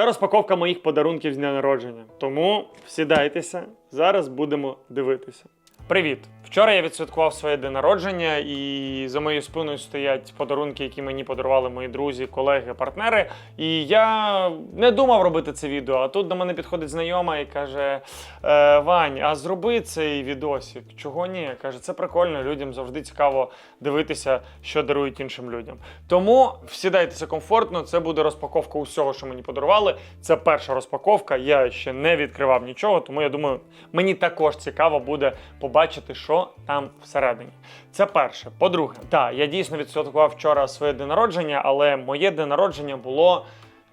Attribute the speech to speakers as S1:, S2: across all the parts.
S1: Це розпаковка моїх подарунків з дня народження. Тому сідайтеся, зараз будемо дивитися. Привіт! Вчора я відсвяткував своє день народження, і за моєю спиною стоять подарунки, які мені подарували мої друзі, колеги, партнери. І я не думав робити це відео. А тут до мене підходить знайома і каже: е, Вань, а зроби цей відосик. Чого ні? Каже, це прикольно. Людям завжди цікаво дивитися, що дарують іншим людям. Тому всідайтеся комфортно. Це буде розпаковка усього, що мені подарували. Це перша розпаковка. Я ще не відкривав нічого, тому я думаю, мені також цікаво буде побачити, що там всередині. Це перше. По-друге, так, я дійсно відсвяткував вчора своє день народження, але моє день народження було.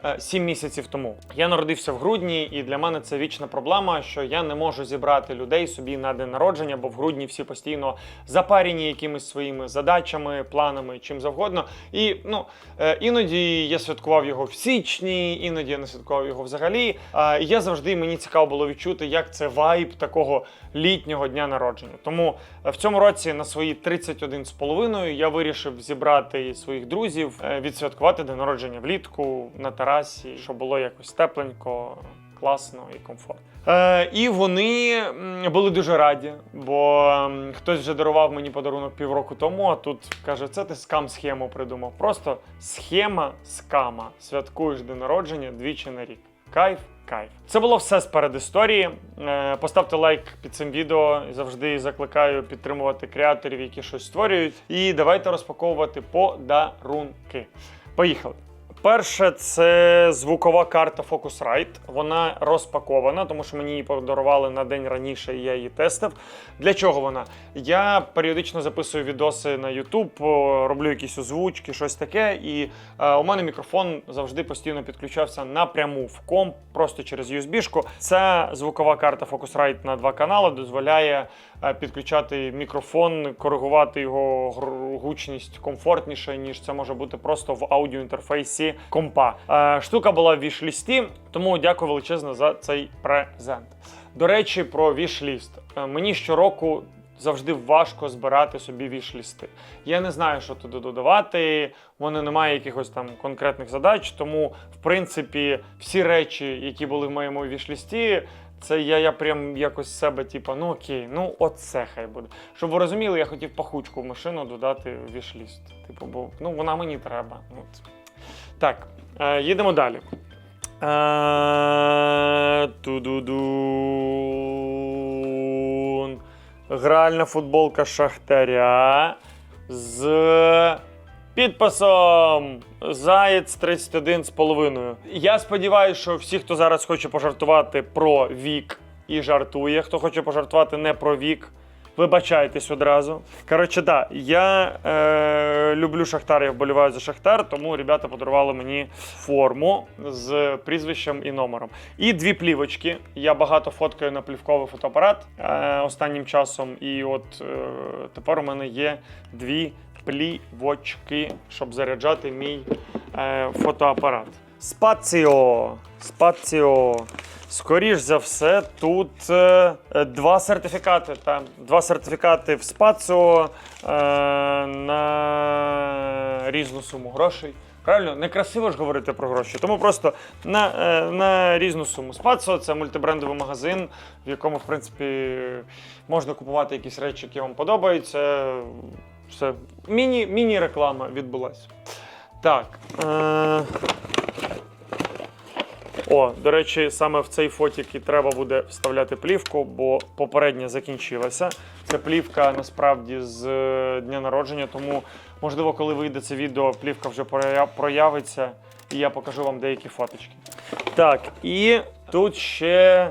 S1: Е, Сім місяців тому я народився в грудні, і для мене це вічна проблема, що я не можу зібрати людей собі на день народження, бо в грудні всі постійно запарені якимись своїми задачами, планами, чим завгодно. І ну е, іноді я святкував його в січні, іноді я не святкував його взагалі. А я завжди мені цікаво було відчути, як це вайб такого літнього дня народження. Тому е, в цьому році на свої 31 з половиною я вирішив зібрати своїх друзів, відсвяткувати день народження влітку на терасі, щоб було якось тепленько. Класно і комфортно. Е, і вони були дуже раді, бо хтось вже дарував мені подарунок півроку тому, а тут каже, це ти скам-схему придумав. Просто схема скама. Святкуєш день народження двічі на рік. Кайф, кайф. Це було все з передісторії. Е, Поставте лайк під цим відео. Завжди закликаю підтримувати креаторів, які щось створюють. І давайте розпаковувати подарунки. Поїхали. Перше, це звукова карта Focusrite. Вона розпакована, тому що мені її подарували на день раніше, і я її тестив. Для чого вона? Я періодично записую відоси на YouTube, роблю якісь озвучки, щось таке. І е, у мене мікрофон завжди постійно підключався напряму в комп, просто через USB-шку. Ця звукова карта Focusrite на два канали дозволяє е, підключати мікрофон, коригувати його гучність комфортніше, ніж це може бути просто в аудіоінтерфейсі компа. Е, Штука була в вішлісті, тому дякую величезно за цей презент. До речі, про вішліст. Е, Мені щороку. Завжди важко збирати собі вішлісти. Я не знаю, що туди додавати. У мене немає якихось там конкретних задач. Тому, в принципі, всі речі, які були в моєму вішлісті, це я, я прям якось себе, типу, ну окей, ну оце хай буде. Щоб ви розуміли, я хотів пахучку в машину додати в вішліст. Типу, бо ну вона мені треба. От. Так, е, їдемо далі. Е, Ту-ду-дун. Гральна футболка Шахтаря з підписом Заєць 31 з половиною. Я сподіваюся, що всі, хто зараз хоче пожартувати про вік і жартує, хто хоче пожартувати не про вік. Вибачайтесь одразу. Коротше, да, я е, люблю Шахтар, я вболіваю за Шахтар, тому ребята подарували мені форму з прізвищем і номером. І дві плівочки. Я багато фоткаю на плівковий фотоапарат е, останнім часом. І от е, тепер у мене є дві плівочки, щоб заряджати мій е, фотоапарат. Спаціо. Спаціо. Скоріш за все, тут е, е, два сертифікати. Та, два сертифікати в спаціо е, на різну суму грошей. Правильно, некрасиво ж говорити про гроші, тому просто на, е, на різну суму. Спаціо це мультибрендовий магазин, в якому, в принципі, можна купувати якісь речі, які вам подобаються. Все. Міні, міні-реклама відбулася. Так. Е... О, до речі, саме в цей фотік і треба буде вставляти плівку, бо попередня закінчилася. Це плівка насправді з е, дня народження, тому можливо, коли вийде це відео, плівка вже проявиться, і я покажу вам деякі фоточки. Так, і тут ще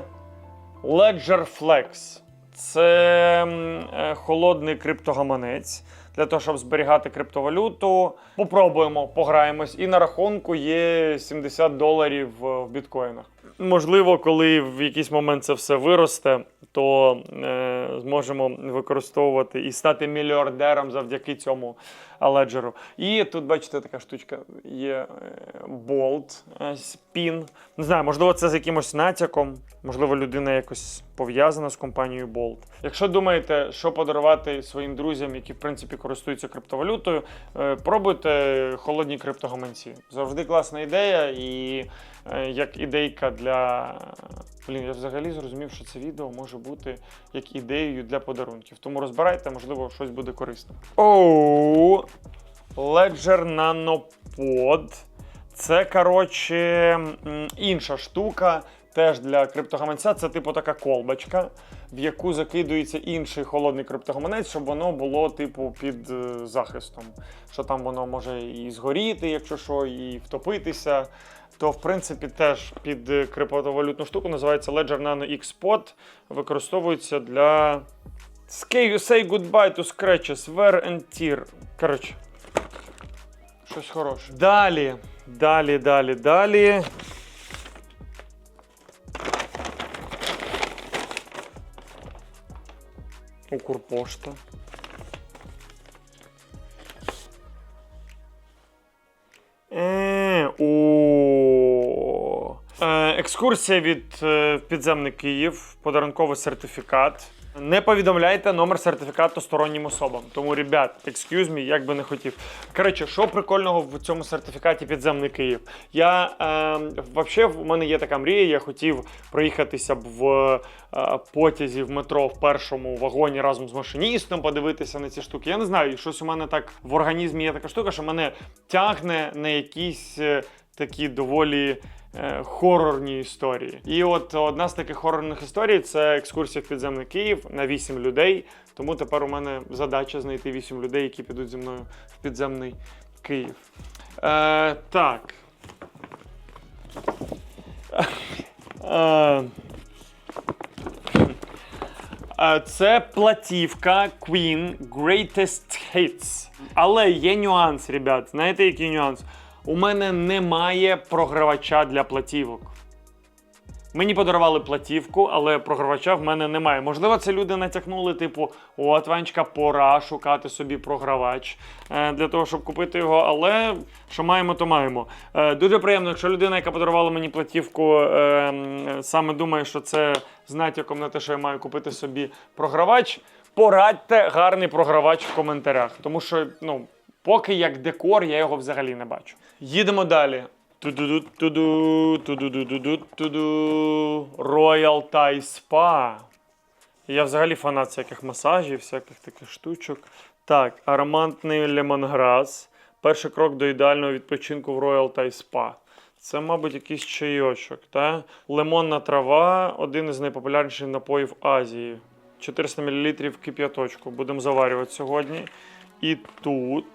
S1: Ledger Flex. Це е, холодний криптогаманець для того, щоб зберігати криптовалюту. Попробуємо, пограємось. І на рахунку є 70 доларів е, в біткоїнах. Можливо, коли в якийсь момент це все виросте, то е, зможемо використовувати і стати мільярдером завдяки цьому леджеру. І тут, бачите, така штучка є е, болт, е, спін. Не знаю, можливо, це з якимось натяком, можливо, людина якось пов'язана з компанією Bolt. Якщо думаєте, що подарувати своїм друзям, які в принципі користуються криптовалютою, е, пробуйте холодні криптогаманці. Завжди класна ідея, і як ідейка для. Блін, я взагалі зрозумів, що це відео може бути як ідеєю для подарунків. Тому розбирайте, можливо, щось буде корисно. Оу, Ledger Nanopod. Це, коротше, інша штука. Теж для криптогаманця це типу така колбочка, в яку закидується інший холодний криптогаманець, щоб воно було, типу, під е, захистом. Що там воно може і згоріти, якщо що, і втопитися. То, в принципі, теж під е, криптовалютну штуку називається Ledger Nano X Pod. Використовується для. Say, say goodbye to scratches, wear and tear. Коротше. Щось хороше. Далі. Далі, далі, далі. Укрпошта. Е, о. Е, екскурсія від е, підземний Київ, подарунковий сертифікат. Не повідомляйте номер сертифікату стороннім особам. Тому, ребят, excuse me, як би не хотів. Коротше, що прикольного в цьому сертифікаті підземний Київ? Я е, взагалі в мене є така мрія. Я хотів проїхатися б в е, потязі в метро в першому вагоні разом з машиністом, подивитися на ці штуки. Я не знаю, щось у мене так в організмі є така штука, що мене тягне на якісь е, такі доволі хорорні історії. І от одна з таких хорорних історій це екскурсія в підземний Київ на 8 людей. Тому тепер у мене задача знайти 8 людей, які підуть зі мною в підземний Київ. Е, так. Е, Е, Це платівка Queen Greatest Hits. Але є нюанс, ребят. Знаєте, який нюанс? У мене немає програвача для платівок. Мені подарували платівку, але програвача в мене немає. Можливо, це люди натякнули, типу, от Ванечка, пора шукати собі програвач е, для того, щоб купити його. Але що маємо, то маємо. Е, дуже приємно, якщо людина, яка подарувала мені платівку, е, саме думає, що це з натяком на те, що я маю купити собі програвач. Порадьте гарний програвач в коментарях, тому що ну. Поки як декор я його взагалі не бачу. Їдемо далі. Ту-ду-ду, ту-ду, ту-ду-ду-ду-ду. Royal Thai Spa. Я взагалі фанат всяких масажів, всяких таких штучок. Так, ароматний лемонграс. Перший крок до ідеального відпочинку в Royal Thai Spa. Це, мабуть, якийсь чайочок. Та? Лимонна трава один із найпопулярніших напоїв Азії. 400 мл кип'яточку. Будемо заварювати сьогодні. І тут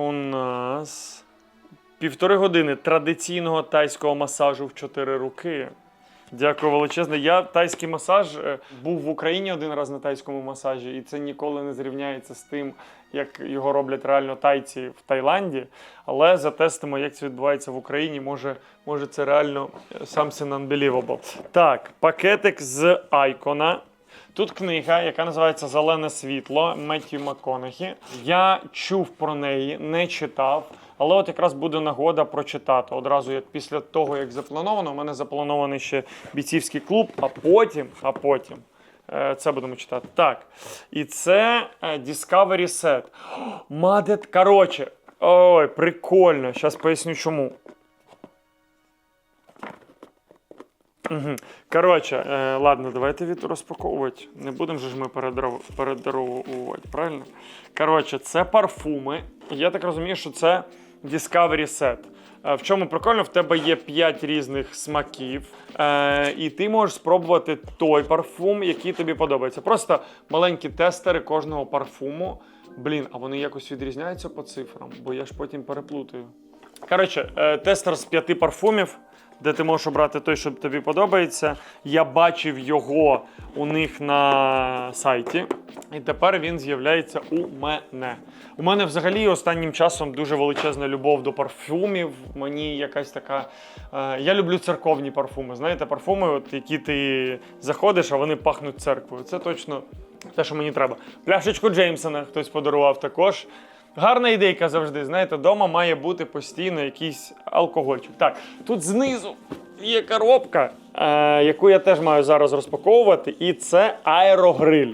S1: у нас півтори години традиційного тайського масажу в чотири руки. Дякую величезне. Я тайський масаж е, був в Україні один раз на тайському масажі, і це ніколи не зрівняється з тим, як його роблять реально тайці в Таїланді. Але затестимо, як це відбувається в Україні. Може, може це реально е, something unbelievable. Так, пакетик з Айкона. Тут книга, яка називається Зелене світло Меттью МакКонахі. Я чув про неї, не читав, але от якраз буде нагода прочитати. Одразу, як після того, як заплановано, у мене запланований ще бійцівський клуб, а потім, а потім. е, Це будемо читати. Так. І це е, Discovery Set. Мадет. Коротше. Ой, прикольно. Зараз поясню чому. Коротше, е, ладно, давайте від розпаковувати. Не будемо ж ми передаровувати, правильно? Коротше, це парфуми. Я так розумію, що це Discovery Set. Е, В чому прикольно, в тебе є 5 різних смаків, е, і ти можеш спробувати той парфум, який тобі подобається. Просто маленькі тестери кожного парфуму. Блін, а вони якось відрізняються по цифрам, бо я ж потім переплутаю. Коротше, е, тестер з п'яти парфумів. Де ти можеш обрати той, що тобі подобається. Я бачив його у них на сайті, і тепер він з'являється у мене. У мене взагалі останнім часом дуже величезна любов до парфумів. Мені якась така. Е, я люблю церковні парфуми. Знаєте, парфуми, от, які ти заходиш, а вони пахнуть церквою. Це точно те, що мені треба. Пляшечку Джеймсона хтось подарував також. Гарна ідейка завжди. Знаєте, вдома має бути постійно якийсь алкогольчик. Так, тут знизу є коробка, яку я теж маю зараз розпаковувати, і це аерогриль.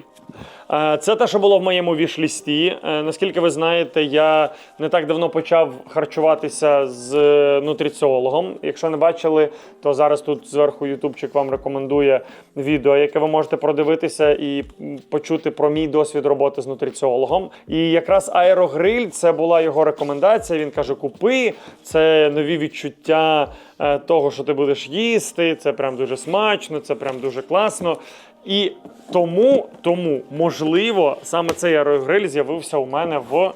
S1: Е, Це те, що було в моєму вішлісті. Е, Наскільки ви знаєте, я не так давно почав харчуватися з е, нутриціологом. Якщо не бачили, то зараз тут зверху Ютубчик вам рекомендує відео, яке ви можете продивитися і почути про мій досвід роботи з нутриціологом. І якраз аерогриль це була його рекомендація. Він каже: купи, це нові відчуття е, того, що ти будеш їсти. Це прям дуже смачно, це прям дуже класно. І тому, тому, можливо, саме цей аерогриль з'явився у мене в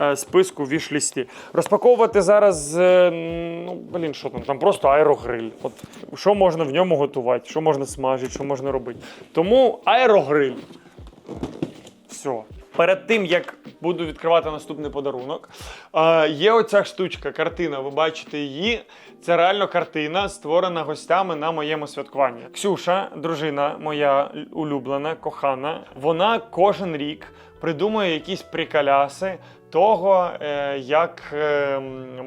S1: е, списку вішлісті. Розпаковувати зараз, е, ну, блін, що там, там просто аерогриль. От що можна в ньому готувати, що можна смажити, що можна робити. Тому аерогриль. Все. Перед тим як буду відкривати наступний подарунок, е, є оця штучка, картина. Ви бачите її. Це реально картина, створена гостями на моєму святкуванні. Ксюша, дружина моя улюблена, кохана, вона кожен рік придумує якісь приколяси того, е, як е,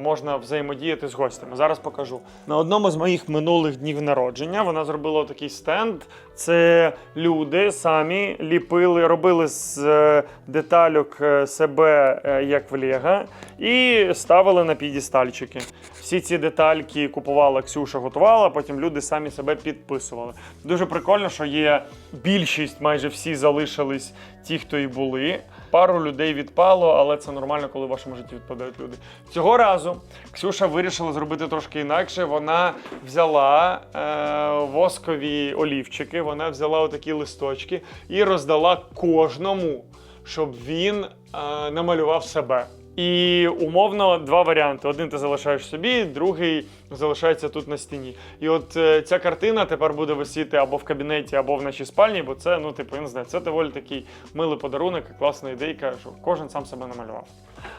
S1: можна взаємодіяти з гостями. Зараз покажу. На одному з моїх минулих днів народження вона зробила такий стенд. Це люди самі ліпили, робили з е, детальок е, себе як в Лего і ставили на підістальчики. Всі ці детальки купувала Ксюша, готувала, потім люди самі себе підписували. Дуже прикольно, що є більшість, майже всі залишились ті, хто і були. Пару людей відпало, але це нормально, коли в вашому житті відпадають люди. Цього разу Ксюша вирішила зробити трошки інакше. Вона взяла е, воскові олівчики, вона взяла отакі листочки і роздала кожному, щоб він е, намалював себе. І умовно два варіанти: один ти залишаєш собі, другий залишається тут на стіні. І от е, ця картина тепер буде висіти або в кабінеті, або в нашій спальні, бо це, ну, типу, я не знаю, це доволі такий милий подарунок, класна ідейка, що кожен сам себе намалював.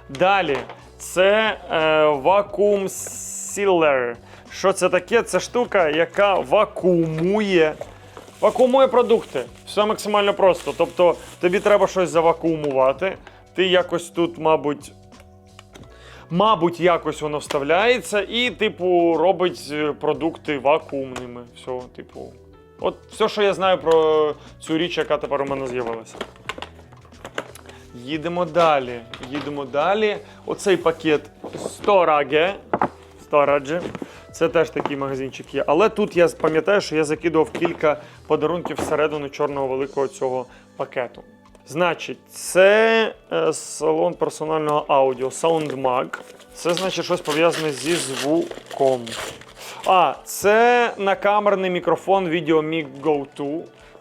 S1: Далі, це е, Vacuum Sealer. Що це таке? Це штука, яка вакуумує. Вакуумує продукти. Все максимально просто. Тобто тобі треба щось завакуумувати. Ти якось тут, мабуть, мабуть, якось воно вставляється і, типу, робить е, продукти вакуумними. Все, типу. От все, що я знаю про цю річ, яка тепер у мене з'явилася. Їдемо далі. Їдемо далі. Оцей пакет Storage. Storage. Це теж такий магазинчик є. Але тут я пам'ятаю, що я закидував кілька подарунків всередину чорного великого цього пакету. Значить, це е, салон персонального аудіо SoundMag. Це значить щось пов'язане зі звуком. А, це накамерний мікрофон VideoMic Go 2.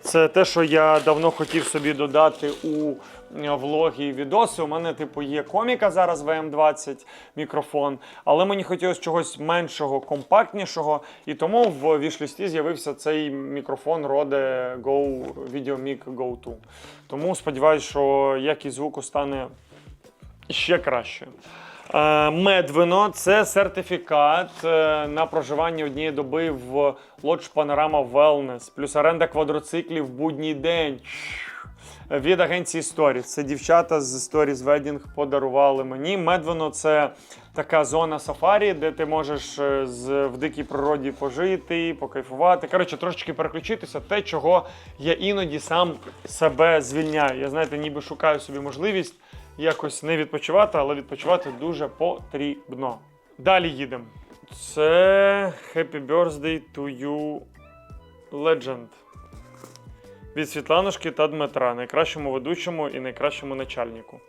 S1: Це те, що я давно хотів собі додати у влоги і відоси. У мене, типу, є коміка зараз VM20 мікрофон, але мені хотілося чогось меншого, компактнішого. І тому в вішлісті з'явився цей мікрофон Rode Go VideoMic Go 2. Тому сподіваюся, що якість звуку стане ще краще. Е, Медвино це сертифікат е, на проживання однієї доби в Lodge Panorama Wellness, плюс оренда квадроциклів в будній день. Від агенції Stories. Це дівчата з Stories Wedding подарували мені. Медвино це така зона сафарі, де ти можеш е, з, в дикій природі пожити, покайфувати. Коротше, трошечки переключитися, те, чого я іноді сам себе звільняю. Я знаєте, ніби шукаю собі можливість якось не відпочивати, але відпочивати дуже потрібно. Далі їдемо. Це Happy Birthday to you Legend. Від Світланушки та Дмитра, найкращому ведучому і найкращому начальнику.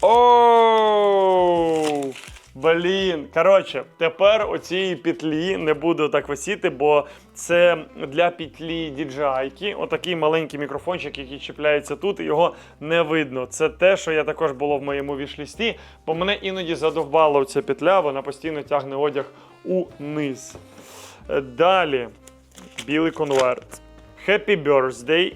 S1: Оу! Блін. Коротше, тепер оцієї петлі не буду так висіти, бо це для петлі DJI. Отакий маленький мікрофончик, який чіпляється тут, його не видно. Це те, що я також було в моєму вішлісті, бо мене іноді задовбала ця петля, вона постійно тягне одяг униз. Далі. Білий конверт. Happy Birthday.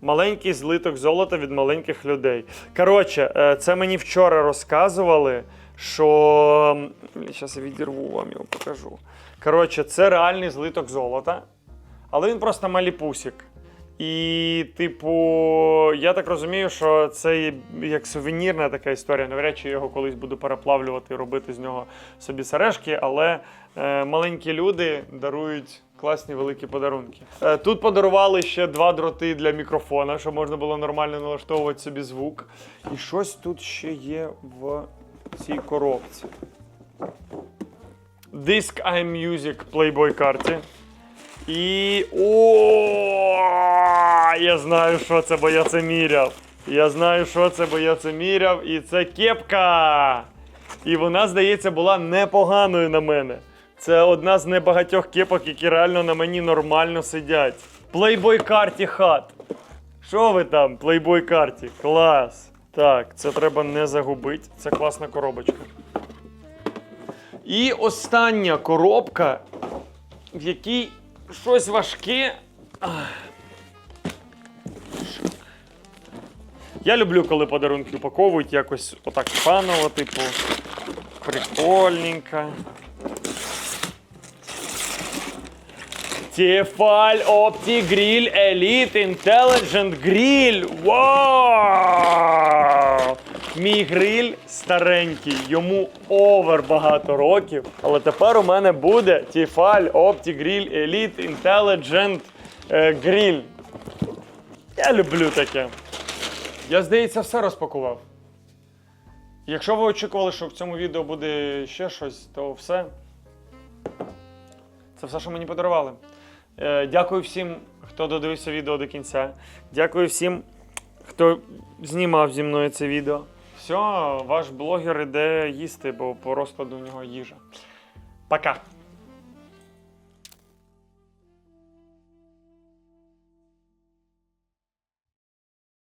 S1: Маленький злиток золота від маленьких людей. Коротше, е, це мені вчора розказували, що. Зараз я відірву вам його покажу. Коротше, це реальний злиток золота, але він просто маліпусік. І, типу, я так розумію, що це як сувенірна така історія. Навряд чи його колись буду переплавлювати і робити з нього собі сережки, але е, маленькі люди дарують класні великі подарунки. Е, тут подарували ще два дроти для мікрофона, щоб можна було нормально налаштовувати собі звук. І щось тут ще є в цій коробці. Диск iMusic Playboy карті. І. О, я знаю, що це, бо я це міряв. Я знаю, що це, бо я це міряв. І це кепка. І вона, здається, була непоганою на мене. Це одна з небагатьох кепок, які реально на мені нормально сидять. Playboy карті хат. Що ви там, Playboy карті? Клас. Так, це треба не загубити. Це класна коробочка. І остання коробка, в якій щось важке. Я люблю, коли подарунки упаковують якось отак фаново, типу, прикольненько. Tefal Opti Grill Elite Intelligent Grill. Вау! Мій гриль старенький, йому овер багато років. Але тепер у мене буде Tefal Opti Grill Elite Intelligent Grill. Я люблю таке. Я, здається, все розпакував. Якщо ви очікували, що в цьому відео буде ще щось, то все. Це все, що мені подарували. Е, дякую всім, хто додивився відео до кінця. Дякую всім, хто знімав зі мною це відео. Все, ваш блогер іде їсти, бо по розкладу у нього їжа. Пока!